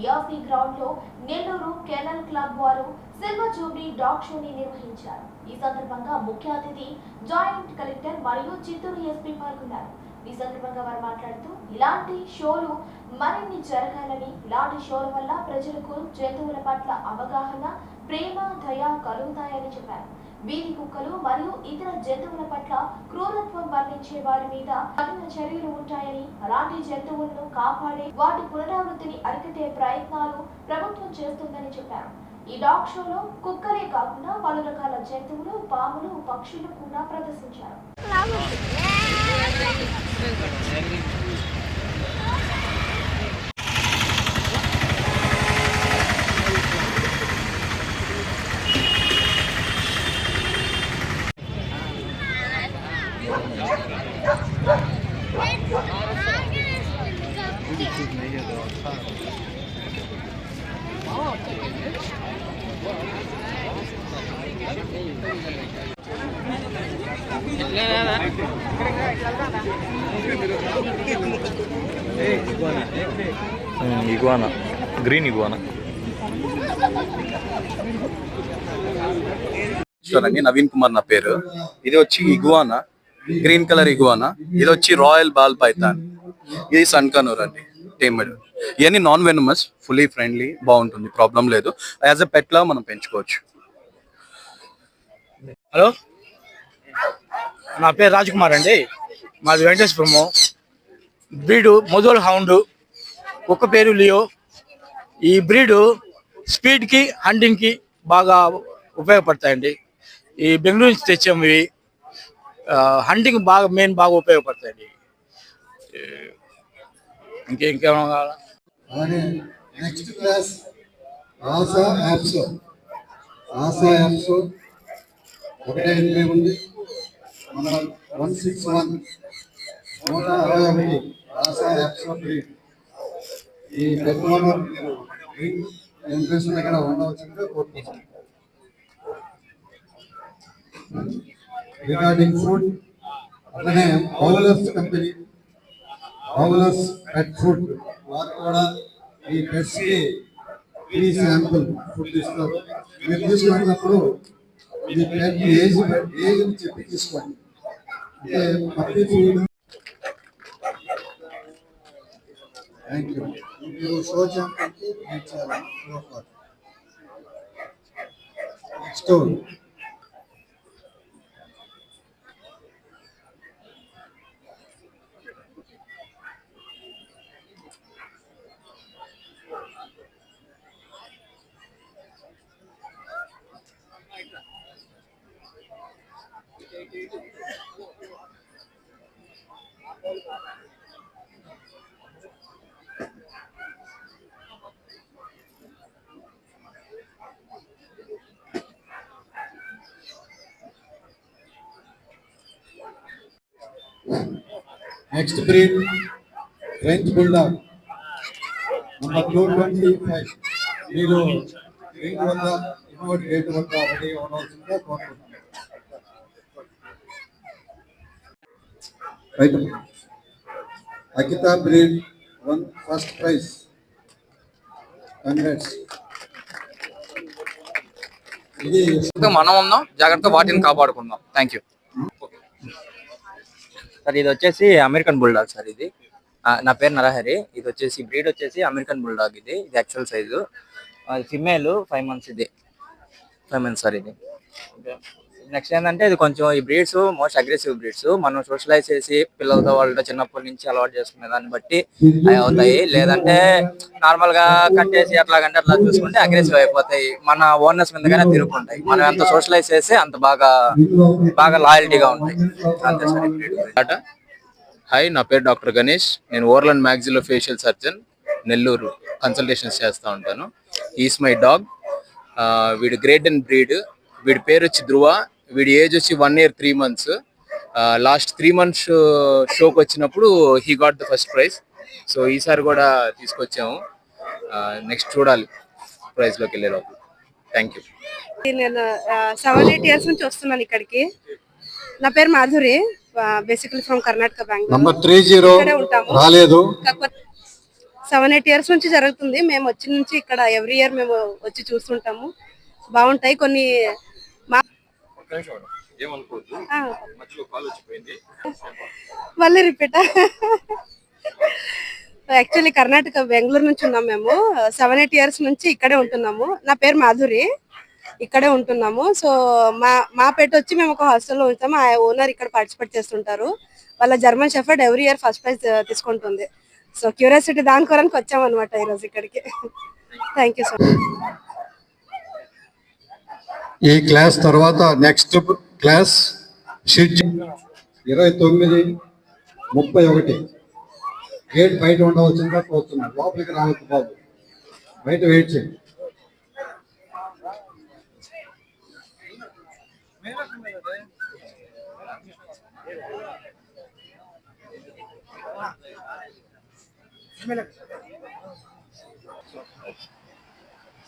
BRC గ్రౌండ్లో Nellore kennel club వారు silver jubilee dog షోని నిర్వహించారు. ఈ సందర్భంగా ముఖ్య అతిథి జాయింట్ కలెక్టర్ మరియు చిత్తూరు ఎస్పీ పాల్గొన్నారు. ఈ సందర్భంగా వారు మాట్లాడుతూ ఇలాంటి షోలు మరిన్ని జరగాలని ఇలాంటి షోల వల్ల ప్రజలకు జంతువుల పట్ల అవగాహన ప్రేమ దయ కలుగుతాయని చెప్పారు. వీధి కుక్కలు మరియు ఇతర జంతువుల పట్ల క్రూరత్వం వర్ణించే వారి మీద కఠిన చర్యలు ఉంటాయని అలాంటి జంతువులను కాపాడే వాటి పునరావృత్తిని తీర్చిదిద్దే ప్రయత్నాలు ప్రభుత్వం చేస్తుందని చెప్పారు. ఈ డాగ్ షోలో కుక్కలే కాకుండా పలు రకాల జంతువులు పాములు పక్షులు కూడా ప్రదర్శించారు. ఇగువానా. Green iguana. చూడండి నవీన్ కుమార్ నా పేరు. ఇది వచ్చి ఇగువానా గ్రీన్ కలర్ ఇగువానా. ఇది వచ్చి రాయల్ బాల్ పైథాన్ ఇది సన్కనూర్ అండి టేమెడ్. ఇవన్నీ నాన్ వెనమస్ ఫుల్లీ ఫ్రెండ్లీ బాగుంటుంది ప్రాబ్లం లేదు. యాజ్ ఎ పెట్లా మనం పెంచుకోవచ్చు. హలో? నా పేరు రాజ్ కుమార్ అండి. మాది వెంకటేశ్వరము. బ్రీడు మొదలు హౌండ్. కుక్క పేరు లియో. ఈ బ్రీడు స్పీడ్కి హండింగ్కి బాగా ఉపయోగపడతాయండి. ఈ బెంగళూరు నుంచి తెచ్చాము ఇవి హంటింగ్ బాగా మెయిన్ బాగా ఉపయోగపడతాయండి. ఈ ఇంకేమైనా కావాలా? నెక్స్ట్ క్లాస్ ఆసా యాప్స్. ఆసా యాప్స్ ఒకటే ఎనిమిది ఉంది. మన వన్ సిక్స్ వన్ నూట అరవై ఒకటి రాసా యాప్స్ ఈ పెద్దవాళ్ళు ఎంపీసీ ఇక్కడ ఉండవచ్చుగా కోరుకుంటున్నాను రిగార్డింగ్ ఫుడ్ అట్లనే bowlers company bowlers pet food వారు కూడా ఈ పెట్స్ ఈ శాంపుల్ ఫుడ్ ఇస్తారు. మీరు తీసుకున్నప్పుడు ఇది పెట్ ఏజ్ ఏజ్ అని చెప్పి తీసుకోండి. అంటే పప్పి ఫుడ్ థ్యాంక్ యూ మీరు షో చెప్పండి next breed French bulldog number two twenty five మీరు రింగ్ వద్ద ఇన్వర్ట్ గేట్ వద్ద రెడీ అవ్వాల్సిందిగా కోరుకుంటున్నాను right Akita breed one first prize congrats ఇది మనం ఉందాం జాగ్రత్త వాటిని కాపాడుకుందాం. థ్యాంక్ యూ సార్ ఇది వచ్చేసి అమెరికన్ బుల్డాగ్ సార్ ఇది. నా పేరు నరహరి. ఇది వచ్చేసి బ్రీడ్ వచ్చేసి అమెరికన్ బుల్డాగ్ ఇది. ఇది actual size female five months ఇది. ఫైవ్ మంత్స్ సార్ ఇది. నెక్స్ట్ ఏంటంటే ఇది కొంచెం ఈ బ్రీడ్స్ మోస్ట్ అగ్రెసివ్ బ్రీడ్స్ మనం సోషలైజ్ చేసి పిల్లలతో వాళ్ళతో చిన్నప్పటి నుంచి అలవాటు చేసుకునే దాన్ని బట్టి అవి అవుతాయి. లేదంటే నార్మల్గా కట్టేసి అట్లాగంటే అట్లా చూసుకుంటే అగ్రెసివ్ అయిపోతాయి. మన ఓనర్స్ మీదగానే తిరుగుకుంటాయి మనం ఎంత సోషలైజ్ చేస్తే అంత బాగా బాగా లాయల్టీగా ఉంటాయి. అంతే సార్ హాయ్ నా పేరు డాక్టర్ గణేష్. నేను oral maxillofacial surgeon Nellore. Consultations చేస్తూ ఉంటాను. ఈస్ మై డాగ్ వీడు గ్రేట్ అండ్ బ్రీడ్ వీడి పేరు వచ్చి ధ్రువ వీడి ఏజ్ వచ్చి one year three months last three months షోకి వచ్చినప్పుడు he got the first prize so ఈసారి కూడా తీసుకొచ్చాము. నెక్స్ట్ చూడాలి. ప్రైజ్లోకి వెళ్ళే లోపల థ్యాంక్ యూ నేను సెవెన్ ఎయిట్ ఇయర్స్ నుంచి వస్తున్నాను ఇక్కడికి. నా పేరు Madhuri. Basically from Karnataka bank number three zero రాలేదు. సెవెన్ ఎయిట్ ఇయర్స్ నుంచి జరుగుతుంది. మేము వచ్చిన నుంచి ఇక్కడ ఎవ్రీ ఇయర్ మేము వచ్చి చూస్తుంటాము. బాగుంటాయి. కొన్ని మా. మళ్ళీ రిపీట్. యాక్చువల్లీ కర్ణాటక బెంగళూరు నుంచి ఉన్నాం మేము. సెవెన్ ఎయిట్ ఇయర్స్ నుంచి ఇక్కడే ఉంటున్నాము. నా పేరు మాధురి. ఇక్కడే ఉంటున్నాము. సో మా మా పెట్ వచ్చి మేము ఒక హాస్టల్లో ఉంటాము. ఆ ఓనర్ ఇక్కడ పార్టిసిపేట్ చేస్తుంటారు. వాళ్ళ German shepherd every year first prize తీసుకుంటుంది. సో క్యూరియాసిటీ దాని కొరకు వచ్చామన్నమాట ఈరోజు ఇక్కడికి. థ్యాంక్ యూ సో ఈ క్లాస్ తర్వాత నెక్స్ట్ క్లాస్ ఇరవై తొమ్మిది ముప్పై ఒకటి. గేట్ బయట ఉండవలసిందిగా కోరుతున్నాను. లోపలికి రావద్దు బాబు. బయట వెయిట్ చేయండి.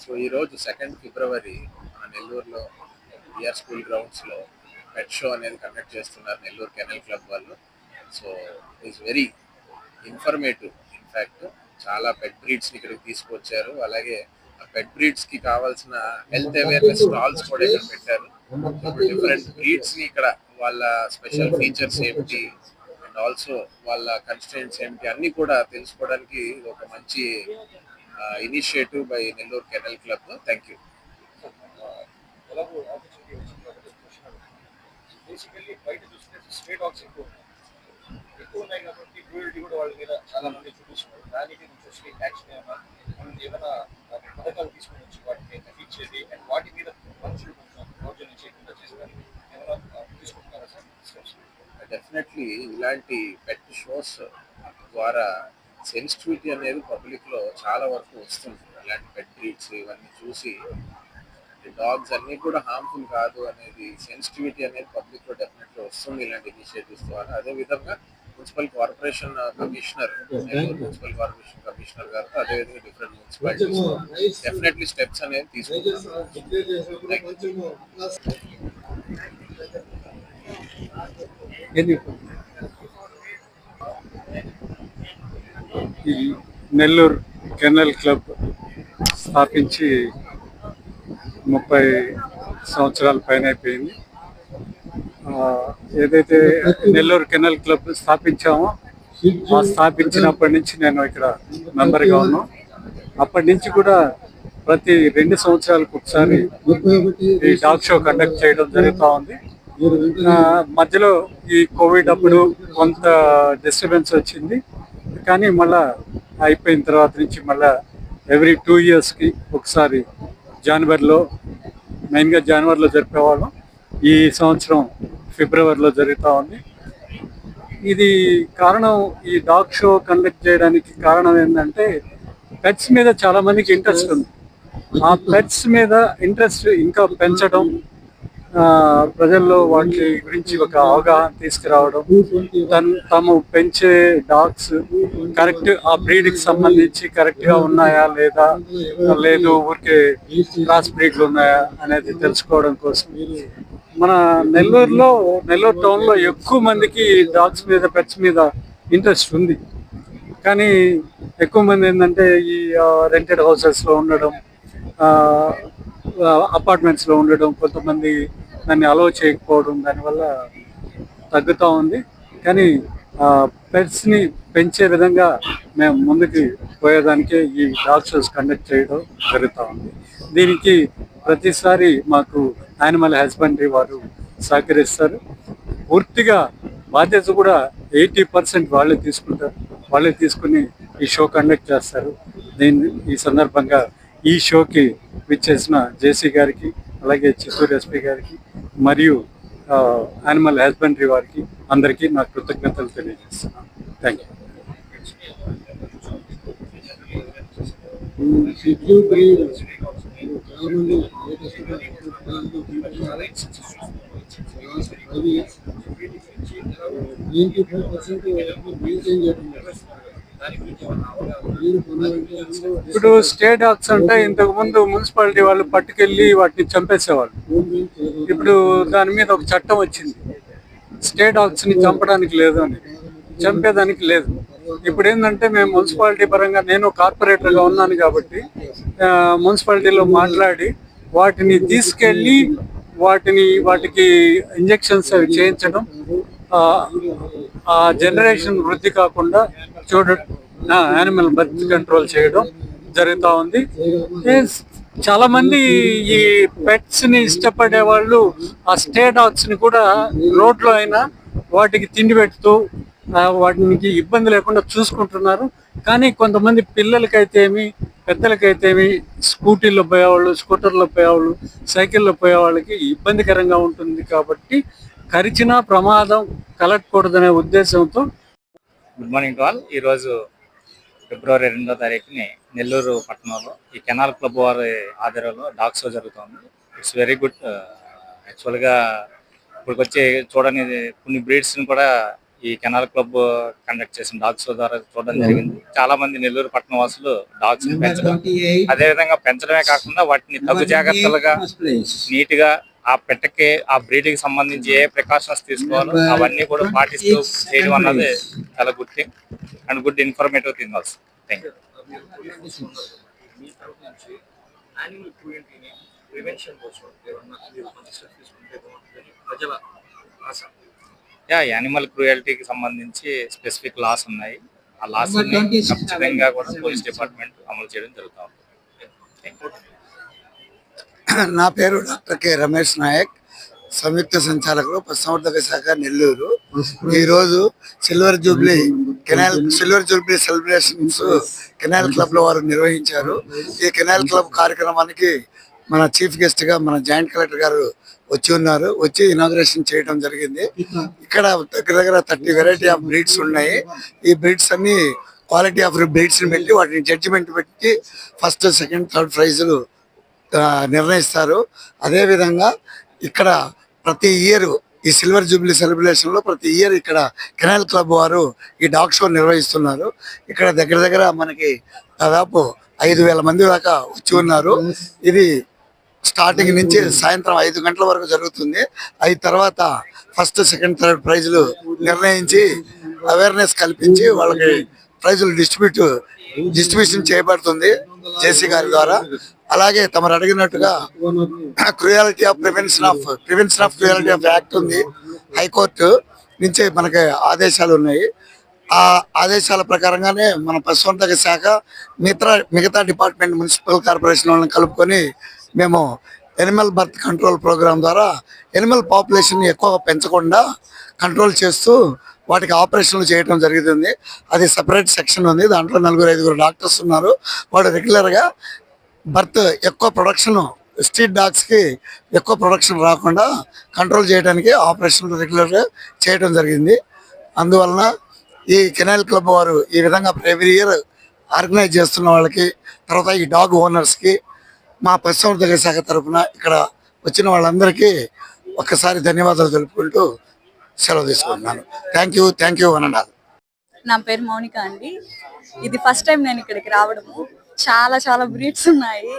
సో ఈరోజు సెకండ్ ఫిబ్రవరి నెల్లూరులో బిఆర్ స్కూల్ గ్రౌండ్స్లో పెట్ షో అనేది కండక్ట్ చేస్తున్నారు నెల్లూరు కెనల్ క్లబ్ వాళ్ళు. So it's very informative in fact చాలా పెట్ బ్రీడ్స్ని ఇక్కడికి తీసుకొచ్చారు. అలాగే ఆ పెట్ బ్రీడ్స్కి కావాల్సిన హెల్త్ అవేర్నెస్ స్టాల్స్ కూడా ఇక్కడ పెట్టారు. డిఫరెంట్ బ్రీడ్స్ని ఇక్కడ వాళ్ళ స్పెషల్ ఫీచర్స్ ఏంటి అండ్ ఆల్సో వాళ్ళ కన్స్టెంట్స్ ఏంటి అన్ని కూడా తెలుసుకోవడానికి ఒక మంచి initiative by Nellore kennel club thank you ఎలాగో ఆపర్చునిటీ వచ్చింది కాబట్టి వచ్చినాడు బేసికల్లీ బయట చూస్తే స్టేట్ ఆక్స్ ఎక్కువ ఎక్కువ ఉన్నాయి కాబట్టి క్రూయల్టీ కూడా వాళ్ళ మీద చాలా మంది చూపిస్తున్నారు. దానికి నుంచి యాక్షన్ ఏమైనా మనం ఏమైనా పథకాలు తీసుకుని వచ్చి వాటిని తగ్గించేది అండ్ వాటి మీద మనుషులు కొంచెం దౌర్జన్యం చేయకుండా చేసేదానికి ఏమైనా తీసుకుంటున్నారా సార్? డెఫినెట్లీ ఇలాంటి పెట్ షోస్ ద్వారా సెన్సిటివిటీ అనేది పబ్లిక్లో చాలా వరకు వస్తుంది. ఇలాంటి పెట్ బ్రీడ్స్ ఇవన్నీ చూసి డాగ్స్ అన్ని కూడా హార్మ్ఫుల్ కాదు అనేది సెన్సిటివిటీ అనేది పబ్లిక్లో డెఫినెట్లీ వస్తుంది ఇలాంటి ఇనిషియేటివ్స్ ద్వారా. అదే విధంగా municipal corporation commissioner municipal corporation commissioner గారు అదే విధంగా డిఫరెంట్ మున్సిపాలిటీస్ డెఫినెట్లీ స్టెప్స్ అనేది తీసుకుంటారు. ఈ నెల్లూరు కెనల్ క్లబ్ స్థాపించి ముప్పై సంవత్సరాల పైన అయిపోయింది. ఏదైతే నెల్లూరు కెనల్ క్లబ్ స్థాపించామో ఆ స్థాపించినప్పటి నుంచి నేను ఇక్కడ మెంబర్గా ఉన్నాను. అప్పటి నుంచి కూడా ప్రతి రెండు సంవత్సరాలకు ఒకసారి ఈ డాగ్ షో కండక్ట్ చేయడం జరుగుతూ ఉంది. మధ్యలో ఈ కోవిడ్ అప్పుడు కొంత డిస్టర్బెన్స్ వచ్చింది. కానీ మళ్ళా అయిపోయిన తర్వాత నుంచి మళ్ళా ఎవ్రీ టూ ఇయర్స్కి ఒకసారి జనవరిలో మెయిన్గా జనవరిలో జరిపేవాళ్ళం. ఈ సంవత్సరం ఫిబ్రవరిలో జరుగుతూ ఉంది. ఇది కారణం ఈ డాగ్ షో కండక్ట్ చేయడానికి కారణం ఏంటంటే పెట్స్ మీద చాలామందికి ఇంట్రెస్ట్ ఉంది. ఆ పెట్స్ మీద ఇంట్రెస్ట్ ఇంకా పెంచడం ప్రజల్లో వాటి గురించి ఒక అవగాహన తీసుకురావడం తను తాము పెంచే డాగ్స్ కరెక్ట్ ఆ బ్రీడ్కి సంబంధించి కరెక్ట్గా ఉన్నాయా లేదా లేదు ఊరికే క్రాస్ బ్రీడ్లు ఉన్నాయా అనేది తెలుసుకోవడం కోసం. మన నెల్లూరులో నెల్లూరు టౌన్లో ఎక్కువ మందికి డాగ్స్ మీద పెట్స్ మీద ఇంట్రెస్ట్ ఉంది. కానీ ఎక్కువ మంది ఏంటంటే ఈ రెంటెడ్ హౌసెస్లో ఉండడం అపార్ట్మెంట్స్లో ఉండడం కొంతమంది దాన్ని అలౌ చేయకపోవడం దానివల్ల తగ్గుతూ ఉంది. కానీ పెట్స్ని పెంచే విధంగా మేము ముందుకు పోయేదానికి ఈ డాగ్ షోస్ కండక్ట్ చేయడం జరుగుతూ ఉంది. దీనికి ప్రతిసారి మాకు యానిమల్ హస్బెండరీ వారు సహకరిస్తారు. పూర్తిగా బాధ్యత కూడా ఎయిటీ పర్సెంట్ వాళ్ళే తీసుకుంటారు. వాళ్ళే తీసుకుని ఈ షో కండక్ట్ చేస్తారు. దీన్ని ఈ సందర్భంగా ఈ షోకి విచ్చేసిన జేసీ గారికి అలాగే చిత్తూరు ఎస్పీ గారికి మరియు యానిమల్ హస్బెండరీ వారికి అందరికీ నా కృతజ్ఞతలు తెలియజేస్తున్నాను. థ్యాంక్ యూ షెడ్యూల్ బ్రీడ్ చాలా మంది నైంటీ ఫైవ్ పర్సెంట్ మెయింటైన్ చేయడం ఇప్పుడు స్టేట్ హాక్స్ అంటే ఇంతకు ముందు మున్సిపాలిటీ వాళ్ళు పట్టుకెళ్ళి వాటిని చంపేసేవాళ్ళు. ఇప్పుడు దాని మీద ఒక చట్టం వచ్చింది. స్టేట్ హాక్స్ని చంపడానికి లేదు అని. చంపేదానికి లేదు. ఇప్పుడు ఏంటంటే మేము మున్సిపాలిటీ పరంగా నేను కార్పొరేటర్గా ఉన్నాను కాబట్టి మున్సిపాలిటీలో మాట్లాడి వాటిని తీసుకెళ్ళి వాటిని వాటికి ఇంజెక్షన్స్ అవి చేయించడం ఆ, జనరేషన్ వృద్ధి కాకుండా చూడ యానిమల్ బర్త్ కంట్రోల్ చేయడం జరుగుతూ ఉంది. చాలా మంది ఈ పెట్స్ని ఇష్టపడే వాళ్ళు ఆ స్టే డాగ్స్ని కూడా రోడ్లో అయినా వాటికి తిండి పెడుతూ వాటికి ఇబ్బంది లేకుండా చూసుకుంటున్నారు. కానీ కొంతమంది పిల్లలకైతేమి పెద్దలకైతేమి స్కూటీల్లో పోయేవాళ్ళు స్కూటర్లో పోయేవాళ్ళు సైకిల్లో పోయేవాళ్ళకి ఇబ్బందికరంగా ఉంటుంది కాబట్టి కరిచిన ప్రమాదం కలగకూడదనే ఉద్దేశంతో గుడ్ మార్నింగ్ టు ఆల్ ఈరోజు ఫిబ్రవరి రెండో తారీఖుని నెల్లూరు పట్టణంలో ఈ కెనాల్ క్లబ్ వారి ఆధ్వర్యంలో డాగ్ షో జరుగుతుంది. ఇట్స్ వెరీ గుడ్ యాక్చువల్గా ఇప్పుడు వచ్చి చూడని కొన్ని బ్రీడ్స్ని కూడా ఈ కెనాల్ క్లబ్ కండక్ట్ చేసిన డాగ్ షో ద్వారా చూడడం జరిగింది. చాలా మంది నెల్లూరు పట్టణ వాసులు డాగ్స్ పెంచడం. అదే విధంగా పెంచడమే కాకుండా వాటిని తగు జాగ్రత్తలుగా నీట్గా ఆ పెట్టకి ఆ బ్రీడ్కి సంబంధించి ఏ ప్రికాషన్స్ తీసుకోవాలో అవన్నీ కూడా పాటిస్తూ చేయడం అన్నది చాలా good thing and good informative thing also thank you yeah animal క్రూయల్టీకి సంబంధించి స్పెసిఫిక్ లాస్ ఉన్నాయి. ఆ లాస్ ఖచ్చితంగా కూడా పోలీస్ డిపార్ట్మెంట్ అమలు చేయడం జరుగుతూ you. నా పేరు డాక్టర్ కె రమేష్ నాయక్ సంయుక్త సంచాలకులు పశుసంవర్ధక శాఖ నెల్లూరు. ఈ రోజు silver jubilee kennel silver jubilee celebrations kennel క్లబ్లో వారు నిర్వహించారు. ఈ కెనాల్ క్లబ్ కార్యక్రమానికి మన చీఫ్ గెస్ట్గా మన జాయింట్ కలెక్టర్ గారు వచ్చి ఉన్నారు. వచ్చి ఇనాగ్రేషన్ చేయడం జరిగింది. ఇక్కడ దగ్గర దగ్గర థర్టీ వెరైటీ ఆఫ్ బ్రీడ్స్ ఉన్నాయి. ఈ బ్రీడ్స్ అన్ని క్వాలిటీ ఆఫ్ బ్రీడ్స్ని పెట్టి వాటిని జడ్జిమెంట్ పెట్టి ఫస్ట్ సెకండ్ థర్డ్ ప్రైజులు నిర్ణయిస్తారు. అదేవిధంగా ఇక్కడ ప్రతి ఇయర్ ఈ సిల్వర్ జూబ్లీ సెలబ్రేషన్లో ప్రతి ఇయర్ ఇక్కడ కెనాల్ క్లబ్ వారు ఈ డాగ్ షో నిర్వహిస్తున్నారు. ఇక్కడ దగ్గర దగ్గర మనకి దాదాపు ఐదు వేల మంది దాకా వచ్చి ఉన్నారు. ఇది స్టార్టింగ్ నుంచి సాయంత్రం ఐదు గంటల వరకు జరుగుతుంది. అయిన తర్వాత ఫస్ట్ సెకండ్ థర్డ్ ప్రైజులు నిర్ణయించి అవేర్నెస్ కల్పించి వాళ్ళకి ప్రైజులు డిస్ట్రిబ్యూట్ డిస్ట్రిబ్యూషన్ చేయబడుతుంది జేసీ గారి ద్వారా. అలాగే తమరు అడిగినట్టుగా cruelty of prevention of prevention of cruelty of act ఉంది. హైకోర్టు నుంచి మనకి ఆదేశాలు ఉన్నాయి. ఆ ఆదేశాల ప్రకారంగానే మన పశుసంవర్ధక శాఖ మిగతా మిగతా డిపార్ట్మెంట్ మున్సిపల్ కార్పొరేషన్ వాళ్ళని కలుపుకొని మేము ఎనిమల్ బర్త్ కంట్రోల్ ప్రోగ్రామ్ ద్వారా ఎనిమల్ పాపులేషన్ ఎక్కువ పెంచకుండా కంట్రోల్ చేస్తూ వాటికి ఆపరేషన్లు చేయడం జరుగుతుంది అది సపరేట్ సెక్షన్ ఉంది. దాంట్లో నలుగురు ఐదుగురు డాక్టర్స్ ఉన్నారు. వాడు రెగ్యులర్గా బర్త్ ఎక్కువ ప్రొడక్షన్ స్ట్రీట్ డాగ్స్కి ఎక్కువ ప్రొడక్షన్ రాకుండా కంట్రోల్ చేయడానికి ఆపరేషన్లు రెగ్యులర్గా చేయడం జరిగింది. అందువలన ఈ కెనాల్ క్లబ్ వారు ఈ విధంగా ఎవ్రీ ఇయర్ ఆర్గనైజ్ చేస్తున్న వాళ్ళకి తర్వాత ఈ డాగ్ ఓనర్స్కి మా పశుసంవర్ధక శాఖ తరఫున ఇక్కడ వచ్చిన వాళ్ళందరికీ ఒక్కసారి ధన్యవాదాలు తెలుపుకుంటూ సెలవు తీసుకుంటున్నాను. థ్యాంక్ యూ థ్యాంక్ యూ అనండి నా పేరు మౌనిక అండి. ఇది ఫస్ట్ టైం నేను ఇక్కడికి రావడము. చాలా చాలా బ్రీడ్స్ ఉన్నాయి.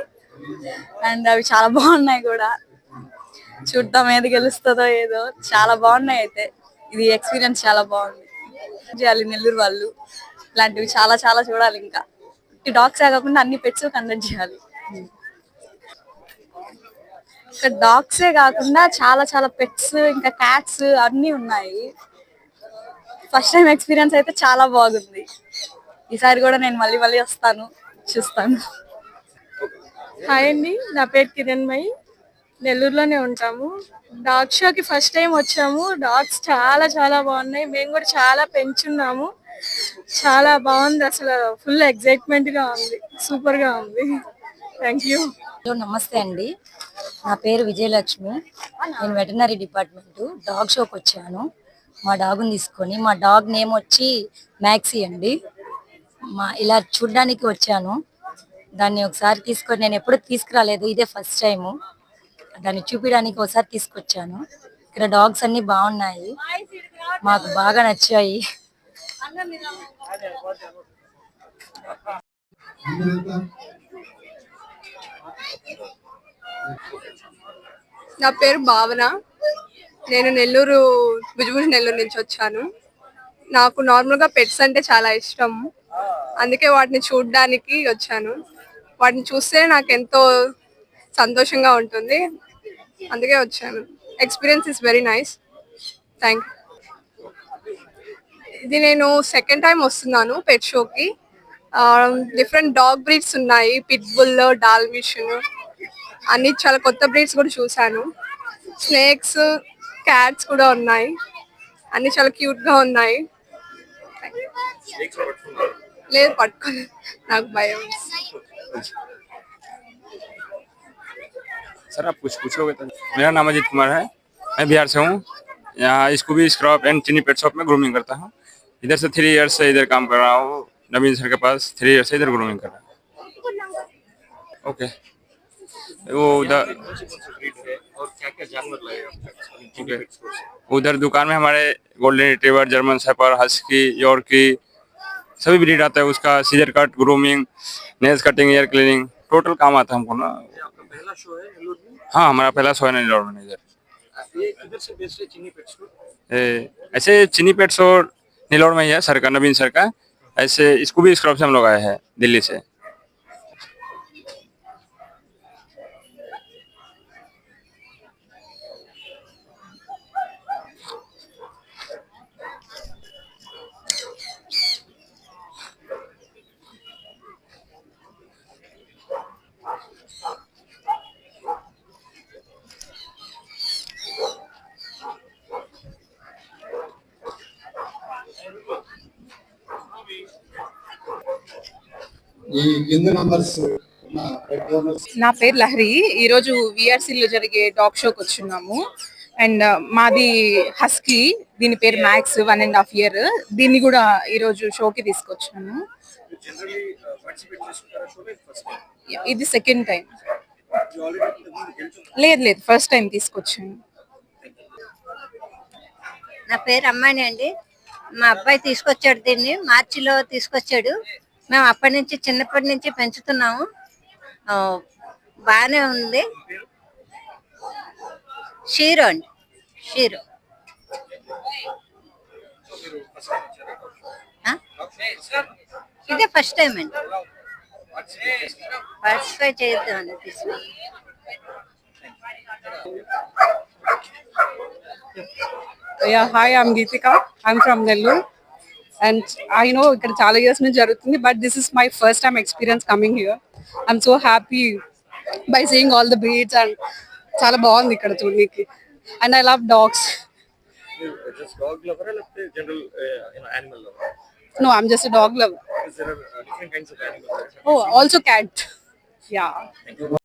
అండ్ అవి చాలా బాగున్నాయి కూడా. చూద్దాం ఏది గెలుస్తుందో ఏదో. చాలా బాగున్నాయి అయితే. ఇది ఎక్స్పీరియన్స్ చాలా బాగుంది. చేయాలి నెల్లూరు వాళ్ళు. ఇలాంటివి చాలా చాలా చూడాలి ఇంకా. ఈ డాగ్స్ కాకుండా అన్ని పెట్స్ కండక్ట్ చేయాలి. ఇక్కడ డాగ్సే కాకుండా చాలా చాలా పెట్స్ ఇంకా క్యాట్స్ అన్ని ఉన్నాయి. ఫస్ట్ టైం ఎక్స్పీరియన్స్ అయితే చాలా బాగుంది. ఈసారి కూడా నేను మళ్ళీ మళ్ళీ వస్తాను. చూస్తాను. హాయ్ అండి నా పేరు కిరణ్మయి నెల్లూరులోనే ఉంటాము. డాగ్ షోకి ఫస్ట్ టైం వచ్చాము. డాగ్స్ చాలా చాలా బాగున్నాయి. మేము కూడా చాలా పెంచున్నాము. చాలా బాగుంది అసలు. ఫుల్ ఎక్సైట్మెంట్గా ఉంది. సూపర్గా ఉంది. Thank you. హలో నమస్తే అండి. నా పేరు విజయలక్ష్మి. నేను వెటనరీ డిపార్ట్మెంట్ డాగ్ షోకి వచ్చాను. మా డాగ్ని తీసుకొని మా డాగ్ నేమ్ వచ్చి మ్యాక్సీ అండి. మా ఇలా చూడడానికి వచ్చాను. దాన్ని ఒకసారి తీసుకొని నేను ఎప్పుడు తీసుకురాలేదు. ఇదే ఫస్ట్ టైము. దాన్ని చూపించడానికి ఒకసారి తీసుకొచ్చాను. ఇక్కడ డాగ్స్ అన్ని బాగున్నాయి. మాకు బాగా నచ్చాయి. నా పేరు భావన. నేను నెల్లూరు భుజబుజ నెల్లూరు నుంచి వచ్చాను. నాకు నార్మల్గా పెట్స్ అంటే చాలా ఇష్టం. అందుకే వాటిని చూడడానికి వచ్చాను. వాటిని చూస్తే నాకు ఎంతో సంతోషంగా ఉంటుంది. అందుకే వచ్చాను. Experience is very nice thank ఇది నేను సెకండ్ టైం వస్తున్నాను పెట్ షోకి డిఫరెంట్ డాగ్ బ్రీడ్స్ ఉన్నాయి. పిట్బుల్ డాల్మిషన్ అన్ని చాలా కొత్త బ్రీడ్స్ కూడా చూశాను. స్నేక్స్ క్యాట్స్ కూడా ఉన్నాయి. అన్ని చాలా క్యూట్గా ఉన్నాయి. లేదు పట్టుకోలేదు నాకు భయం सर आप कुछ पूछोगे तो मेरा नाम अजीत कुमार है मैं बिहार से हूँ यहाँ स्कूबी स्क्रॉप एंड चिनी पेट शॉप में ग्रूमिंग करता हूँ इधर से थ्री इयर्स से इधर काम कर रहा हूँ नवीन सर के पास थ्री इयर्स से इधर ग्रूमिंग कर रहा हूँ ओके वो उधर और क्या क्या जानवर लाए आप तक? ओके उधर दुकान में हमारे golden retriever German shepherd husky Yorkie सभी ब्रीड आता है उसका scissor cut grooming nails cutting ear cleaning total काम आता है हमको ना। पहला शो है हाँ हमारा पहला शो है में इधर। ऐसे चीनी पेट्स शो नीलोड ऐसे और नीलोर में ही है सर का नवीन सर का। ऐसे इसको भी स्क्रब से हम लोग आए हैं दिल्ली से। నా పేరు లహరి. ఈరోజు విఆర్సీలో జరిగే టాక్ షోకి వచ్చున్నాము అండ్ uh, మాది హస్కీ దీని పేరు Max one and half year దీన్ని కూడా ఈరోజు షోకి తీసుకొచ్చాను ఇది సెకండ్ టైం లేదు లేదు. ఫస్ట్ టైం తీసుకొచ్చాను నా పేరు అమ్మాయిని అండి. మా అబ్బాయి తీసుకొచ్చాడు దీన్ని. మార్చిలో తీసుకొచ్చాడు. మేము అప్పటి నుంచి చిన్నప్పటి నుంచి పెంచుతున్నాము. ఆ, బాగానే ఉంది. షీరో అండి. షీరో. ఇదే ఫస్ట్ టైం అండి. పార్టిసిపేట్ చేద్దాం తీసుకున్నాం. Yeah hi I'm Geethika I'm from Nellore and I know ఇక్కడ చాలా ఇయర్స్ నుంచి జరుగుతుంది but this is my first time experience coming here I'm so happy by seeing all the breeds and చాలా బాగుంది ఇక్కడ చూడడానికి and I love dogs no I'm just dog lover different kinds of